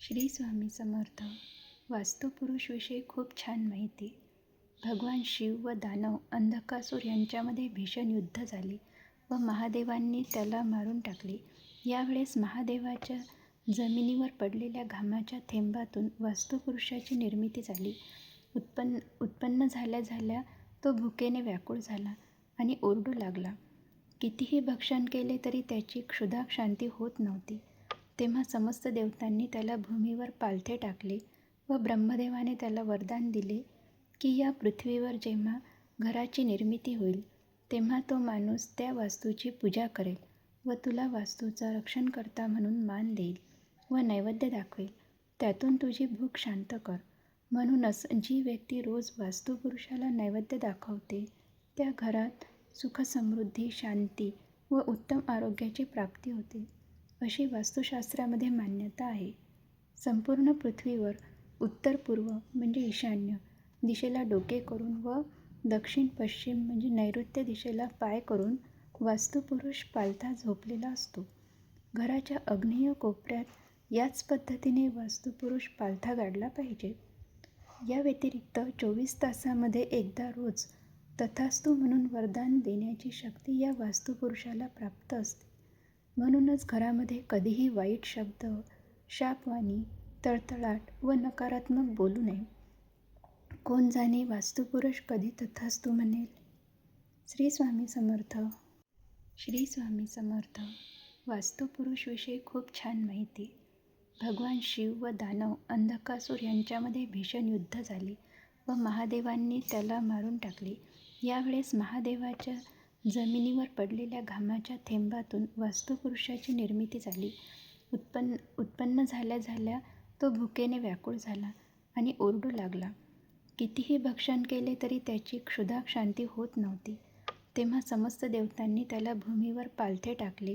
श्री स्वामी समर्थ वास्तुपुरुषविषयी खूप छान माहिती. भगवान शिव व दानव अंधकासूर यांच्यामध्ये भीषण युद्ध झाले व महादेवांनी त्याला मारून टाकले. यावेळेस महादेवाच्या जमिनीवर पडलेल्या घामाच्या थेंबातून वास्तुपुरुषाची निर्मिती झाली. उत्पन्न उत्पन्न झाल्या झाल्या तो भुकेने व्याकुळ झाला आणि ओरडू लागला. कितीही भक्षण केले तरी त्याची क्षुधा शांती होत नव्हती. तेव्हा समस्त देवतांनी त्याला भूमीवर पालथे टाकले व ब्रह्मदेवाने त्याला वरदान दिले की या पृथ्वीवर जेव्हा घराची निर्मिती होईल तेव्हा तो माणूस त्या वास्तूची पूजा करेल व तुला वास्तूचा रक्षणकर्ता म्हणून मान देईल व नैवेद्य दाखवेल. त्यातून तुझी भूक शांत कर. म्हणूनच जी व्यक्ती रोज वास्तुपुरुषाला नैवेद्य दाखवते त्या घरात सुखसमृद्धी शांती व उत्तम आरोग्याची प्राप्ती होते. अशी वास्तुशास्त्रामध्ये मान्यता आहे. संपूर्ण पृथ्वीवर उत्तर पूर्व म्हणजे ईशान्य दिशेला डोके करून व दक्षिण पश्चिम म्हणजे नैऋत्य दिशेला पाय करून वास्तुपुरुष पालथा झोपलेला असतो. घराच्या अग्नेय कोपऱ्यात याच पद्धतीने वास्तुपुरुष पालथा गाडला पाहिजे. या व्यतिरिक्त चोवीस तासामध्ये एकदा रोज तथास्तू म्हणून वरदान देण्याची शक्ती या वास्तुपुरुषाला प्राप्त असते. म्हणूनच घरामध्ये कधीही वाईट शब्द शापवाणी तळतळाट व नकारात्मक बोलू नये. कोण जाणे वास्तुपुरुष कधी तथास्तू म्हणेल? श्री स्वामी समर्थ. श्री स्वामी समर्थ. वास्तुपुरुषविषयी खूप छान माहिती. भगवान शिव व दानव अंधकासूर यांच्यामध्ये भीषण युद्ध झाले व महादेवांनी त्याला मारून टाकले. यावेळेस महादेवाच्या जमिनीवर पडलेल्या घामाच्या थेंबातून वास्तुपुरुषाची निर्मिती झाली. उत्पन्न उत्पन्न झाल्या झाल्या तो भुकेने व्याकुळ झाला आणि ओरडू लागला. कितीही भक्षण केले तरी त्याची क्षुधा शांती होत नव्हती. तेव्हा समस्त देवतांनी त्याला भूमीवर पालथे टाकले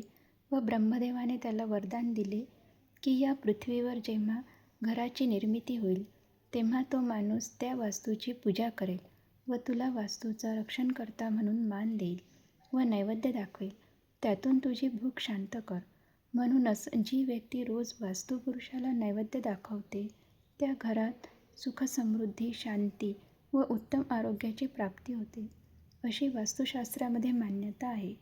व ब्रह्मदेवाने त्याला वरदान दिले की या पृथ्वीवर जेव्हा घराची निर्मिती होईल तेव्हा तो माणूस त्या वास्तूची पूजा करेल व तुला वास्तूचा रक्षणकर्ता म्हणून मान देईल. व नैवेद्य दाखवेल त्यातून तुझी भूक शांत कर. म्हणूनच जी व्यक्ती रोज वास्तुपुरुषाला नैवेद्य दाखवते त्या घरात सुखसमृद्धी शांती व उत्तम आरोग्याची प्राप्ती होते. अशी वास्तुशास्त्रामध्ये मान्यता आहे.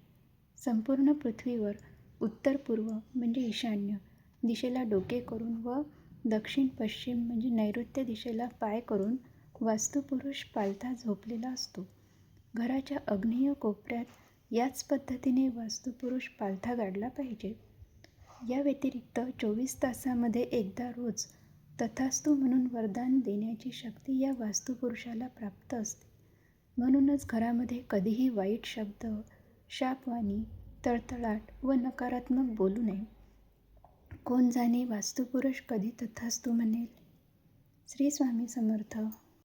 संपूर्ण पृथ्वीवर उत्तर पूर्व म्हणजे ईशान्य दिशेला डोके करून व दक्षिण पश्चिम म्हणजे नैऋत्य दिशेला पाय करून वास्तुपुरुष पालथा झोपलेला असतो. घराच्या अग्नेय कोपऱ्यात याच पद्धतीने वास्तुपुरुष पालथा गाडला पाहिजे. या व्यतिरिक्त चोवीस तासामध्ये एकदा रोज तथास्तू म्हणून वरदान देण्याची शक्ती या वास्तुपुरुषाला प्राप्त असते. म्हणूनच घरामध्ये कधीही वाईट शब्द शापवाणी तळतळाट व नकारात्मक बोलू नये. कोण जाणे वास्तुपुरुष कधी तथास्तू म्हणेल? श्री स्वामी समर्थ.